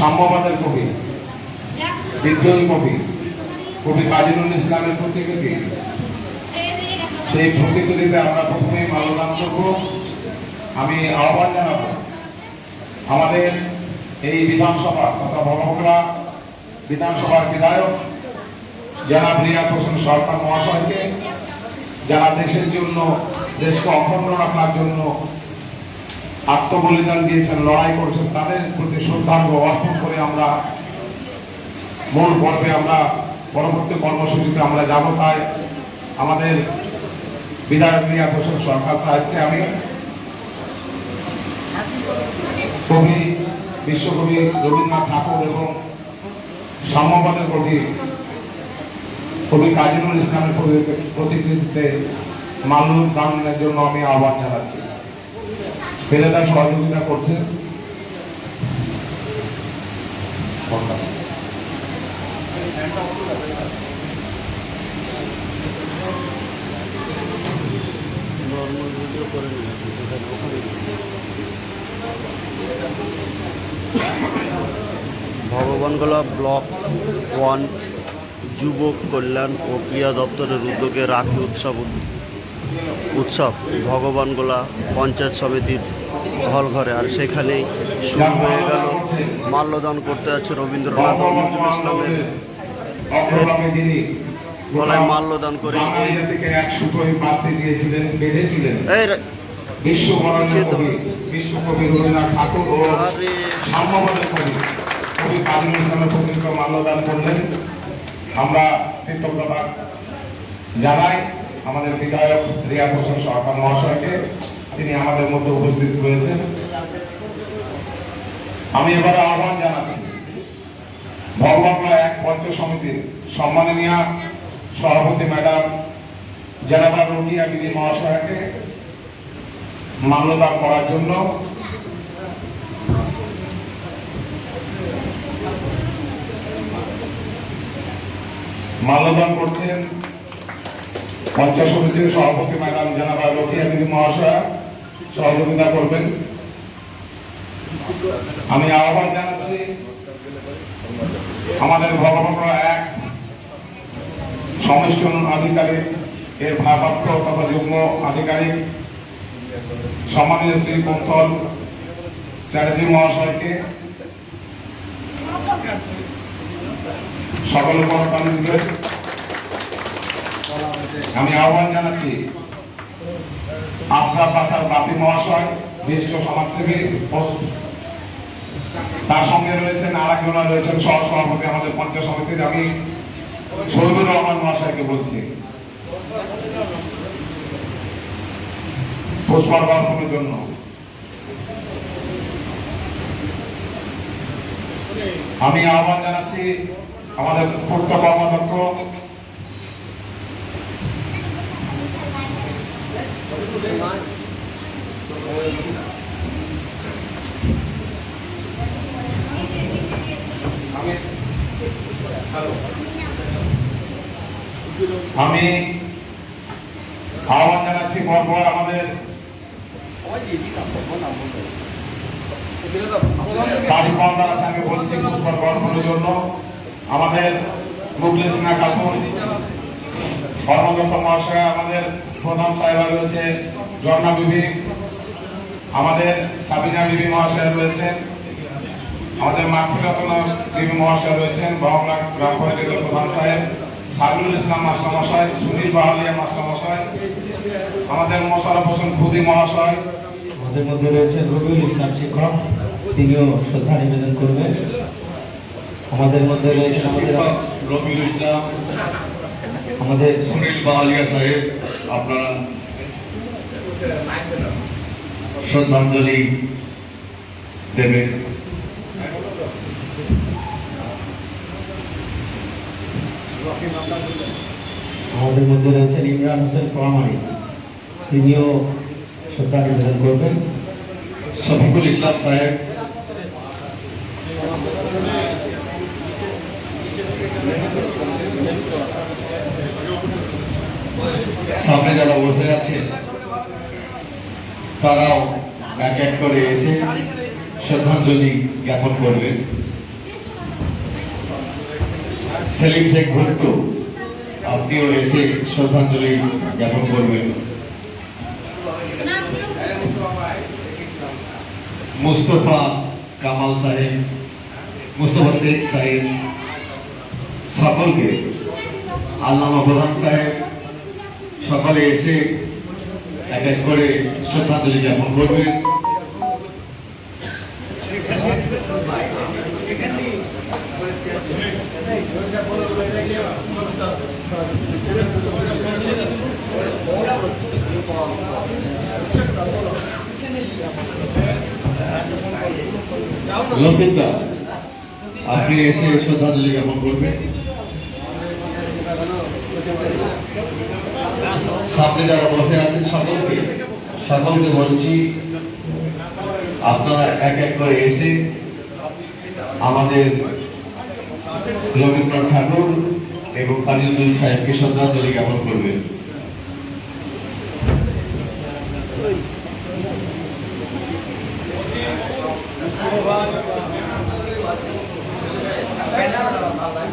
সাম্যবাদের কবি, বিদ্রোহী কবি কবি কাজীরুল ইসলামের প্রতিকৃতি। সেই প্রতিকৃতিতে আমরা প্রথমেই মাল্যদান করব। আমি আহ্বান জানাব, আমাদের এই বিধানসভা তথা বড়বকলা বিধানসভার বিধায়ক জনাব রিয়াদ হোসেন সরকার মহাশয়কে, যারা দেশের জন্য, দেশকে অখণ্ড রাখার জন্য আত্মবলিদান দিয়েছেন, লড়াই করেছেন, তাদের প্রতি শ্রদ্ধার্ঘ অর্পণ করে আমরা মূল পর্বে আমরা পরবর্তী কর্মসূচিতে আমরা যাব। তাই আমাদের বিধায়ক রিয়াদ হোসেন সরকার সাহেবকে আমি কবি, বিশ্বকবি রবীন্দ্রনাথ ঠাকুর এবং সাম্যবাদের কবি কবি কাজীরুল ইসলামের প্রতি- প্রতিকৃতিতে দানের জন্য আমি আহ্বান জানাচ্ছি। ফেরেদা সহযোগিতা করছে। ভগবানগোলা ব্লক ওয়ান, যুবক কল্যাণ ও ক্রিয়া দপ্তরের উদ্যোগে রাখি উৎসব উৎসব, ভগবানগোলা পঞ্চায়েত সমিতির হলঘরে আর সেখানেই শুরু হয়ে গেল মাল্যদান করতে যাচ্ছে রবীন্দ্রনাথ নজরুল ইসলামের গলায় মাল্যদান করে। এক সুতোয় দিয়েছিলেন বেঁধেছিলেন এই রে- বিশ্ববরণ্য বিশ্বকবি রবীন্দ্রনাথ ঠাকুর ও আরে। কবি কবি কাজী ইসলামের প্রতিনিধিত্ব মাল্যদান করলেন। আমরা কৃতজ্ঞতা জানাই আমাদের বিধায়ক রিয়া হোসেন সরকার মহাশয়কে। তিনি আমাদের মধ্যে উপস্থিত রয়েছেন। আমি এবার আহ্বান জানাচ্ছি ভগবানরা এক পঞ্চ সমিতির সম্মাননীয় সভাপতি ম্যাডাম জেনাবা রুকিয়া বিধি মহাশয়কে মাল্যদান করার জন্য। মাল্যদান করছেন পঞ্চায়েত সমিতির সভাপতি ম্যাডাম জানাবা রকিয়া বিবি মহাশয়া। সহযোগিতা করবেন। আমি আহ্বান জানাচ্ছি, আমাদের ভগবানরা এক উন্নয়ন আধিকারিক, এর ভারপ্রাপ্ত তথা যুগ্ম আধিকারিক, সম্মানীয় শ্রী কুন্তল চ্যাটার্জি মহাশয়কে সকল আমি আহ্বান জানাচ্ছি। আশরাফ আসার বাপি মহাশয় বিশিষ্ট সমাজসেবী তার সঙ্গে রয়েছেন আর একজনা রয়েছেন সহ সভাপতি আমাদের পঞ্চায়েত সমিতির। আমি শহীদুর রহমান মহাশয়কে বলছি। পুষ্পার্ঘ অর্পণের জন্য। আমি আহ্বান জানাচ্ছি আমাদের পূর্ত কর্মাধ্যক্ষ। আমি আহ্বান জানাচ্ছি পরপর আমাদের বলছি আমাদের মহাশয় আমাদের প্রধান সাহেবা রয়েছে ঝর্ণা বিবি, আমাদের সাবিনা বিবি মহাশয় রয়েছেন আমাদের মাতৃরত্ন বিবি মহাশয় রয়েছেন বাংলা গ্রাম পঞ্চায়েতের প্রধান সাহেব সাবিরুল ইসলাম মাস্টার মশাই সুনীল বাহালিয়া মাস্টার মশাই আমাদের মোশারফ হোসেন খুদি মহাশয়। আমাদের মধ্যে রয়েছেন রবিউল ইসলাম শিক্ষক তিনিও শ্রদ্ধা নিবেদন করবেন। আমাদের মধ্যে রয়েছেন আমাদের রবিউল ইসলাম আমাদের সুনীল বাহালিয়া সাহেব আপনারা শ্রদ্ধাঞ্জলি দেবেন। আমাদের মধ্যে রয়েছেন ইমরান হোসেন প্রামাণিক। তিনিও শ্রদ্ধা নিবেদন করবেন। শফিকুল ইসলাম সাহেব। সামনে যারা বসে আছে, তারাও এক এক করে এসে শ্রদ্ধাঞ্জলি জ্ঞাপন করবেন। সেলিম শেখ ভুট্টো, আপনিও এসে শ্রদ্ধাঞ্জলি জ্ঞাপন করবেন। মুস্তফা কামাল সাহেব, মুস্তফা শেখ সাহেব সকলকে, আল্লামা প্রধান সাহেব সকালে এসে এক এক করে শ্রদ্ধাঞ্জলি জ্ঞাপন করবেন। লতিকা, আপনি এসে শ্রদ্ধাঞ্জলি জ্ঞাপন করবেন। সামনে যারা বসে আছেন সকলকে সকলকে বলছি, আপনারা এক এক করে এসে আমাদের রবীন্দ্রনাথ ঠাকুর এবং কালিউদ্দিন সাহেবকে শ্রদ্ধাঞ্জলি জ্ঞাপন করবেন।